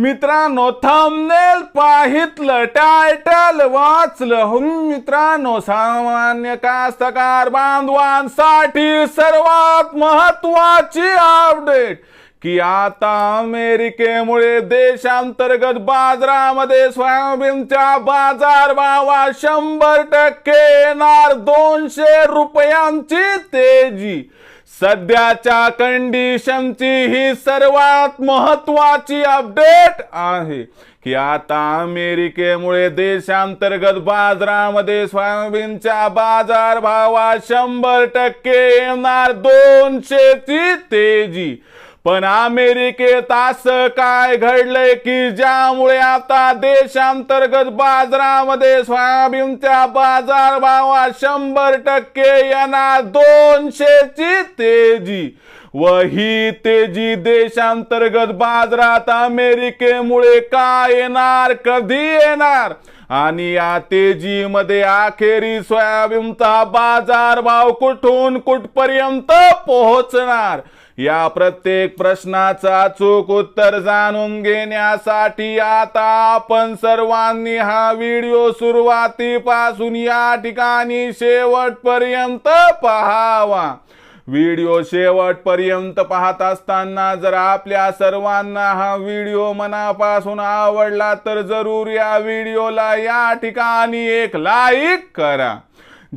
मित्रांनो thumbnail पाहितलं title वाचलं. हो मित्रांनो सामान्य कास्तकार बांधवांसाठी सर्वात महत्वाची अपडेट की आता अमेरिकेमुळे देशांतर्गत बाजारामध्ये सोयाबीनच्या बाजारभावात शंभर टक्के येणार दोनशे रुपयांची तेजी. सध्याच्या कंडिशनची ही सर्वात महत्वाची अपडेट आहे की आता अमेरिकेमुळे देशांतर्गत बाजारामध्ये सोयाबीनच्या बाजार भावात शंभर टक्के येणार दोनशेची तेजी. पण अमेरिकेत असं काय घडलंय की ज्यामुळे आता देशांतर्गत बाजारामध्ये सोयाबीनच्या बाजार भावात शंभर टक्के येणार दोनशेची तेजी व ही तेजी देशांतर्गत बाजारात अमेरिकेमुळे का येणार कधी येणार? आणि या तेजीमध्ये अखेरी सोयाबीनचा बाजार भाव कुठून कुठपर्यंत पोहोचणार? या प्रत्येक प्रश्नाचा अचूक उत्तर जाणून घेण्यासाठी आता आपण सर्वांनी हा व्हिडिओ सुरुवातीपासून या ठिकाणी शेवटपर्यंत पहावा. व्हिडिओ शेवटपर्यंत पाहत असताना जर आपल्या सर्वांना हा व्हिडिओ मनापासून आवडला तर जरूर या व्हिडिओला या ठिकाणी एक लाईक करा.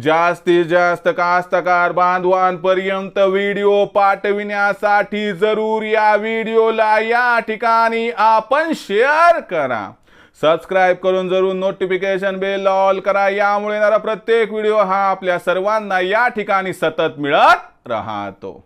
जास्तीत जास्त कास्तकार बांधवांपर्यंत व्हिडिओ पाठविण्यासाठी जरूर या व्हिडिओला या ठिकाणी आपण शेअर करा. सबस्क्राईब करून जरूर नोटिफिकेशन बेल ऑल करा. यामुळे येणारा प्रत्येक व्हिडिओ हा आपल्या सर्वांना या ठिकाणी सतत मिळत राहतो.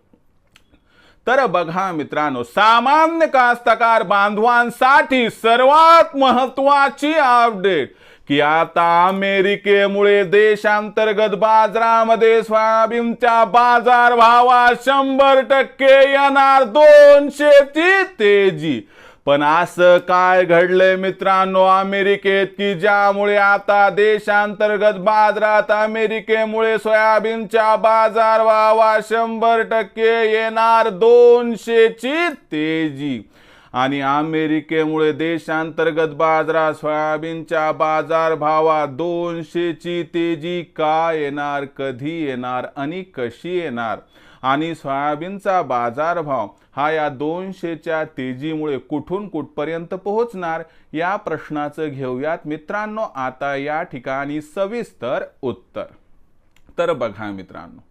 तर बघा मित्रांनो सामान्य कास्तकार बांधवांसाठी सर्वात महत्वाची अपडेट की आता अमेरिकेमुळे देशांतर्गत बाजारामध्ये सोयाबीनच्या बाजार भावात शंभर टक्के येणार दोनशेची तेजी. पण असं काय घडलंय मित्रांनो? अमेरिकेत की ज्यामुळे आता देशांतर्गत बाजारात अमेरिकेमुळे सोयाबीनच्या बाजार भावात शंभर टक्के येणार दोनशेची तेजी. आणि अमेरिकेमुळे देशांतर्गत बाजारात सोयाबीनच्या बाजारभावात दोनशेची तेजी का येणार? कधी येणार? आणि कशी येणार? आणि सोयाबीनचा बाजारभाव हा या दोनशेच्या तेजीमुळे कुठून कुठपर्यंत पोहोचणार या प्रश्नाचं घेऊयात. मित्रांनो आता या ठिकाणी सविस्तर उत्तर. तर बघा मित्रांनो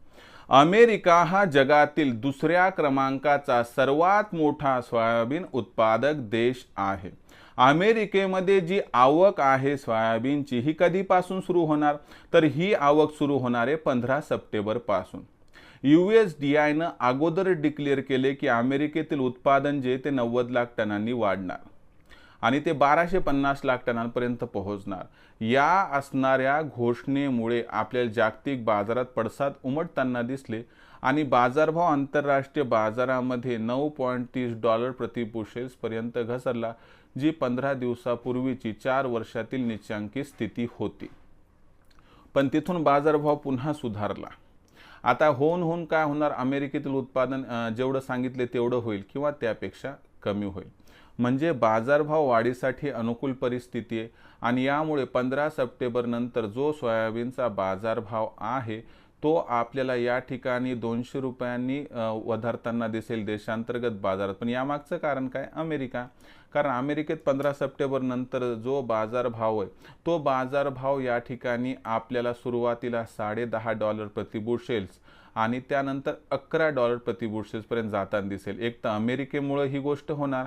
अमेरिका हा जगातील दुसऱ्या क्रमांकाचा सर्वात मोठा सोयाबीन उत्पादक देश आहे. अमेरिकेमध्ये जी आवक आहे सोयाबीनची ही कधीपासून सुरू होणार? तर ही आवक सुरू होणार आहे पंधरा सप्टेंबरपासून. यू एस डी आयनं अगोदर डिक्लेअर केले की अमेरिकेतील उत्पादन जे ते नव्वद लाख टनांनी वाढणार आणि ते बाराशे पन्नास लाख टनांपर्यंत पोहोचणार. या असणाऱ्या घोषणेमुळे आपल्याला जागतिक बाजारात पडसाद उमटताना दिसले आणि बाजारभाव आंतरराष्ट्रीय बाजारामध्ये नऊ पॉईंट तीस डॉलर प्रतिबुशेल्सपर्यंत घसरला जी पंधरा दिवसापूर्वीची चार वर्षातील निचांकी स्थिती होती. पण तिथून बाजारभाव पुन्हा सुधारला. आता होऊन होऊन काय होणार? अमेरिकेतील उत्पादन जेवढं सांगितले तेवढं होईल किंवा त्यापेक्षा कमी होईल. म्हणजे बाजारभाव वाढीसाठी अनुकूल परिस्थिती आहे. आणि यामुळे पंधरा सप्टेंबरनंतर जो सोयाबीनचा बाजारभाव आहे तो आपल्याला या ठिकाणी दोनशे रुपयांनी वधारताना दिसेल देशांतर्गत बाजारात. पण यामागचं कारण काय? अमेरिका. कारण अमेरिकेत पंधरा सप्टेंबर नंतर जो बाजारभाव आहे तो बाजारभाव या ठिकाणी आपल्याला सुरुवातीला साडे दहा डॉलर प्रति बुशेल्स आणि त्यानंतर अकरा डॉलर प्रति बुशेल्सपर्यंत जाताना दिसेल. एक तर अमेरिकेमुळे ही गोष्ट होणार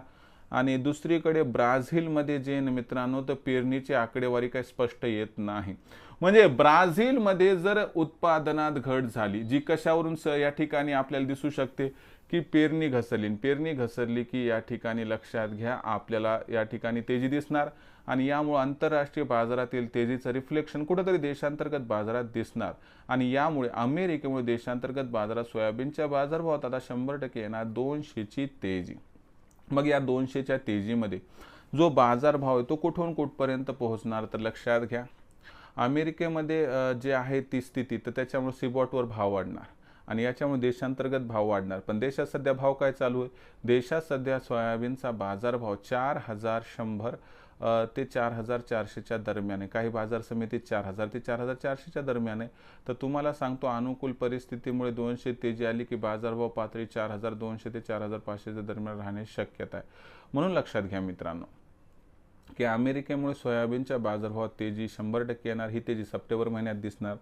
आणि दुसरीकडे ब्राझीलमध्ये जे मित्रांनो तर पेरणीची आकडेवारी काही स्पष्ट येत नाही. म्हणजे ब्राझीलमध्ये जर उत्पादनात घट झाली जी कशावरून स या ठिकाणी आपल्याला दिसू शकते? की पेरणी घसरली. पेरणी घसरली की या ठिकाणी लक्षात घ्या आपल्याला या ठिकाणी तेजी दिसणार आणि यामुळे आंतरराष्ट्रीय बाजारातील तेजीचं रिफ्लेक्शन कुठंतरी देशांतर्गत बाजारात दिसणार. आणि यामुळे अमेरिकेमुळे देशांतर्गत बाजारात सोयाबीनच्या बाजारभावात आता शंभर टक्के येणार दोनशेची तेजी. मग या दोनशेच्या तेजीमध्ये जो बाजारभाव आहे तो कुठून कुठपर्यंत पोहोचणार तर लक्षात घ्या. अमेरिकेमध्ये जे आहे ती स्थिती तर त्याच्यामुळे सिबॉटवर भाव वाढणार आणि याच्यामुळे देशांतर्गत भाव वाढणार. पण देशात सध्या भाव काय चालू आहे? देशात सध्या सोयाबीनचा बाजारभाव चार हजार शंभर ते चार हजार चारशेच्या दरम्यान आहे. काही बाजार समितीत चार हजार ते चार हजार चारशेच्या दरम्यान आहे. तर तुम्हाला सांगतो अनुकूल परिस्थितीमुळे दोनशे तेजी आली की बाजारभाव पातळी चार हजार दोनशे ते चार हजार पाचशेच्या दरम्यान राहण्याची शक्यता आहे. म्हणून लक्षात घ्या मित्रांनो की अमेरिकेमुळे सोयाबीनच्या बाजारभावात तेजी शंभर टक्के येणार ही तेजी सप्टेंबर महिन्यात दिसणार.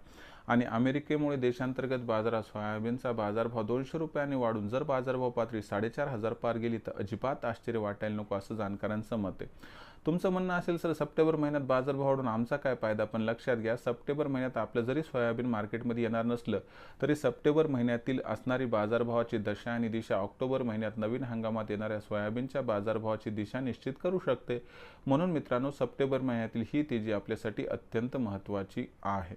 आणि अमेरिकेमुळे देशांतर्गत बाजारात सोयाबीनचा बाजारभाव दोनशे रुपयांनी वाढून जर बाजारभाव पातळी साडेचार हजार पार गेली तर अजिबात आश्चर्य वाटायला नको असं जाणकारांचं मत आहे. तुमचं म्हणणं असेल सर सप्टेंबर महिन्यात बाजारभाव वाढून आमचा काय फायदा? पण लक्षात घ्या सप्टेंबर महिन्यात आपलं जरी सोयाबीन मार्केटमध्ये येणार नसलं तरी सप्टेंबर महिन्यातील असणारी बाजारभावाची दशा आणि दिशा ऑक्टोबर महिन्यात नवीन हंगामात येणाऱ्या सोयाबीनच्या बाजारभावाची दिशा निश्चित करू शकते. म्हणून मित्रांनो सप्टेंबर महिन्यातील ही तेजी आपल्यासाठी अत्यंत महत्त्वाची आहे.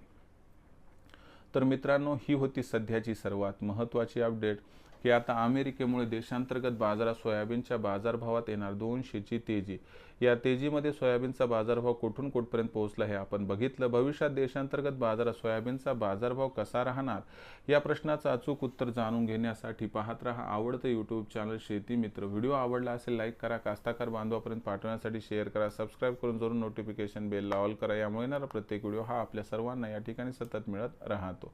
तर मित्रांनो ही होती सध्याची सर्वात महत्त्वाची अपडेट. की आता अमेरिकेमुळे देशांतर्गत बाजारात सोयाबीनच्या बाजारभावात येणार दोनशेची तेजी. या तेजीमध्ये सोयाबीनचा बाजारभाव कुठून कुठपर्यंत पोहोचला हे आपण बघितलं. भविष्यात देशांतर्गत बाजारात सोयाबीनचा बाजारभाव कसा राहणार? या प्रश्नाचं अचूक उत्तर जाणून घेण्यासाठी पाहत रहा आवडतं यूट्यूब चॅनल शेती मित्र. व्हिडिओ आवडला असेल लाईक करा. कास्ताकार बांधवापर्यंत पाठवण्यासाठी शेअर करा. सबस्क्राईब करून जरूर नोटिफिकेशन बेल ऑल करा. यामुळे येणारा प्रत्येक व्हिडिओ हा आपल्या सर्वांना या ठिकाणी सतत मिळत राहतो.